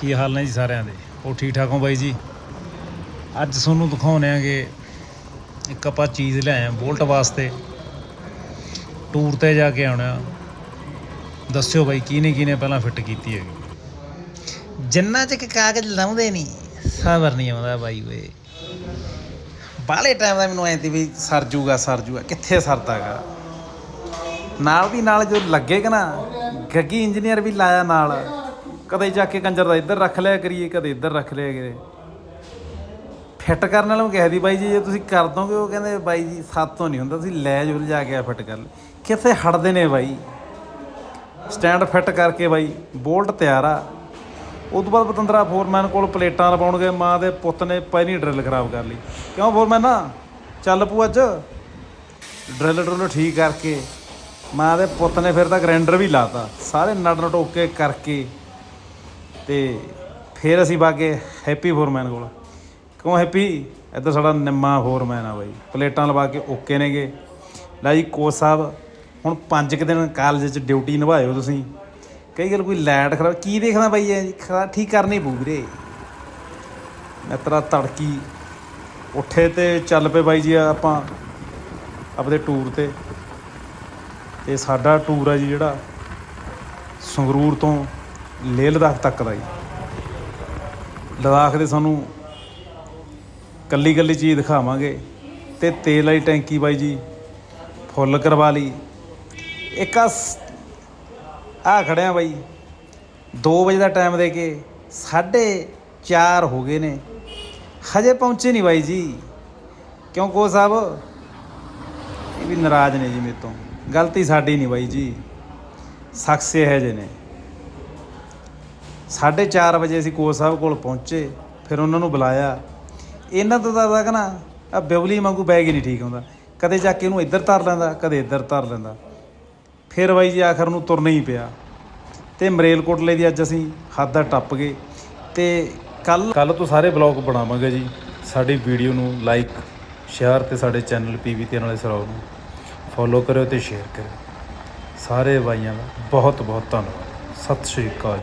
ਕੀ ਹਾਲ ਨੇ ਜੀ ਸਾਰਿਆਂ ਦੇ? ਉਹ ਠੀਕ ਠਾਕ ਹੋ ਬਾਈ ਜੀ? ਅੱਜ ਤੁਹਾਨੂੰ ਦਿਖਾਉਣੇ ਆਗੇ ਇੱਕ ਆਪਾਂ ਚੀਜ਼ ਲਿਆਏ ਆ ਬੋਲਟ ਵਾਸਤੇ। ਟੂਰ ਤੇ ਜਾ ਕੇ ਆਉਣਾ। ਦੱਸਿਓ ਬਾਈ, ਕਿਹਨੇ ਕਿਹਨੇ ਪਹਿਲਾਂ ਫਿੱਟ ਕੀਤੀ ਹੈਗੀ? ਜਿੰਨਾ ਚ ਕਾਗਜ਼ ਲਾਉਂਦੇ ਨਹੀਂ ਸਬਰ ਨਹੀਂ ਆਉਂਦਾ ਬਾਈ ਓਏ। ਬਾਹਲੇ ਟਾਈਮ ਦਾ ਮੈਨੂੰ ਐਂ ਤੀ ਵੀ ਸਰ ਜੂਗਾ ਸਰ ਜੂਗਾ, ਕਿੱਥੇ ਸਰਦਾਗਾ? ਨਾਲ ਦੀ ਨਾਲ ਜੋ ਲੱਗੇਗਾ ਨਾ, ਗੱਗੀ ਇੰਜੀਨੀਅਰ ਵੀ ਲਾਇਆ ਨਾਲ। ਕਦੇ ਜਾ ਕੇ ਕੰਜਰ ਦਾ ਇੱਧਰ ਰੱਖ ਲਿਆ ਕਰੀਏ, ਕਦੇ ਇੱਧਰ ਰੱਖ ਲਿਆ ਕਰੇ ਫਿੱਟ ਕਰਨ ਵਾਲੇ ਨੂੰ ਕਹਿ ਦੀ ਬਾਈ ਜੀ, ਜੇ ਤੁਸੀਂ ਕਰ ਦੋਗੇ, ਉਹ ਕਹਿੰਦੇ, ਬਾਈ ਜੀ ਸਾਤੋਂ ਨਹੀਂ ਹੁੰਦਾ, ਤੁਸੀਂ ਲੈ ਜੁਲ ਜਾ ਕੇ ਫਿੱਟ ਕਰ ਲੈ ਕਿੱਥੇ ਹਟਦੇ ਨੇ ਬਾਈ? ਸਟੈਂਡ ਫਿੱਟ ਕਰਕੇ ਬਾਈ, ਬੋਲਟ ਤਿਆਰ ਆ। ਉਸ ਤੋਂ ਬਾਅਦ ਪਤੰਦਰਾ ਫੋਰਮੈਨ ਕੋਲ ਪਲੇਟਾਂ ਲਵਾਉਣਗੇ, ਮਾਂ ਦੇ ਪੁੱਤ ਨੇ ਪਹਿਲੀ ਡਰਿਲ ਖਰਾਬ ਕਰ ਲਈ। ਕਿਉਂ ਫੋਰਮੈਨ ਨਾ? ਚੱਲ ਪੂ ਅੱਜ। ਡਰਿਲ ਡਰੁਲ ਠੀਕ ਕਰਕੇ, ਮਾਂ ਦੇ ਪੁੱਤ ਨੇ ਫਿਰ ਤਾਂ ਗ੍ਰਾਈਂਡਰ ਵੀ ਲਾਤਾ। ਸਾਰੇ ਨਟ ਨਟੋਕੇ ਕਰਕੇ ਤੇ ਫਿਰ ਅਸੀਂ ਬਾਗੇ ਹੈਪੀ ਫੋਰਮੈਨ ਕੋਲ। ਕਿਉਂ ਹੈਪੀ ਇੱਧਰ ਸਾਡਾ ਨਿੰਮਾ ਫੋਰਮੈਨ ਆ ਬਾਈ। ਪਲੇਟਾਂ ਲਵਾ ਕੇ ਓਕੇ ਨੇਗੇ। ਲੈ ਜੀ ਕੋਚ ਸਾਹਿਬ, ਹੁਣ 5 ਕੁ ਦਿਨ ਕਾਲਜ 'ਚ ਡਿਊਟੀ ਨਿਭਾਇਓ ਤੁਸੀਂ। ਕਈ ਗੱਲ ਕੋਈ ਲਾਈਟ ਖਰਾਬ, ਕੀ ਦੇਖਣਾ ਬਾਈ ਇਹ? ਖਰਾ ਠੀਕ ਕਰਨੀ ਪਊ ਵੀਰੇ। ਮੈਂ ਤੇਰਾ ਤੜਕੀ ਉੱਠੇ ਤੇ ਚੱਲ ਪਏ ਬਾਈ ਜੀ ਆਪਾਂ ਆਪਦੇ ਟੂਰ ਤੇ। ਤੇ ਸਾਡਾ ਟੂਰ ਆ ਜੀ ਜਿਹੜਾ ਸੰਗਰੂਰ ਤੋਂ ਲੇਹ ਲਦਾਖ ਤੱਕ ਦਾ ਜੀ। ਲਦਾਖ ਦੇ ਸਾਨੂੰ ਕੱਲੀ ਕੱਲੀ ਚੀਜ਼ ਦਿਖਾਵਾਂਗੇ ਤੇ ਤੇਲ ਵਾਲੀ ਟੈਂਕੀ ਬਾਈ ਜੀ, ਫੁੱਲ ਕਰਵਾ ਲਈ। ਇੱਕ ਆ ਆ ਖੜਿਆ ਬਾਈ 2 ਵਜੇ ਦਾ ਟਾਈਮ ਦੇ ਕੇ 4:30 ਹੋ ਗਏ ਨੇ। ਹਜੇ ਪਹੁੰਚੇ ਨਹੀਂ ਬਾਈ ਜੀ। ਕਿਉਂ ਕੋ ਸਾਹਿਬ? ਇਹ ਵੀ ਨਾਰਾਜ਼ ਨੇ ਜੀ ਮੇਰੇ ਤੋਂ। ਗਲਤੀ ਸਾਡੀ ਨਹੀਂ ਬਾਈ ਜੀ। ਸਖਸ ਇਹ ਜੇ ਨੇ। 4:30 ਵਜੇ ਅਸੀਂ ਕੋਚ ਸਾਹਿਬ ਕੋਲ ਪਹੁੰਚੇ, ਫਿਰ ਉਹਨਾਂ ਨੂੰ ਬੁਲਾਇਆ। ਇਹਨਾਂ ਤੋਂ ਤਾਂ ਕਹਣਾ ਆ ਬਿਵਲੀ ਵਾਂਗੂ ਬੈਗ ਹੀ ਨਹੀਂ ਠੀਕ ਹੁੰਦਾ। ਕਦੇ ਜਾ ਕੇ ਇਹਨੂੰ ਇੱਧਰ ਧਰ ਲੈਂਦਾ, ਕਦੇ ਇੱਧਰ ਧਰ ਲੈਂਦਾ। ਫਿਰ ਬਾਈ ਜੀ ਆਖਰ ਨੂੰ ਤੁਰਨਾ ਹੀ ਪਿਆ। ਤੇ ਮਰੇਲਕੋਟਲੇ ਦੀ ਅੱਜ ਅਸੀਂ ਹੱਦ ਦਾ ਟੱਪ ਗਏ ਤੇ ਕੱਲ ਕੱਲ ਤੋਂ ਸਾਰੇ ਬਲੌਗ ਬਣਾਵਾਂਗੇ ਜੀ। ਸਾਡੀ ਵੀਡੀਓ ਨੂੰ ਲਾਈਕ ਸ਼ੇਅਰ ਤੇ ਸਾਡੇ ਚੈਨਲ ਪੀਵੀ ਤੇ ਨਾਲੇ ਸਰਾਉ ਨੂੰ ਫੋਲੋ ਕਰਿਓ ਤੇ ਸ਼ੇਅਰ ਕਰਿਓ। ਸਾਰੇ ਬਾਈਆਂ ਦਾ ਬਹੁਤ ਬਹੁਤ ਧੰਨਵਾਦ। ਸਤਿ ਸ਼੍ਰੀ ਅਕਾਲ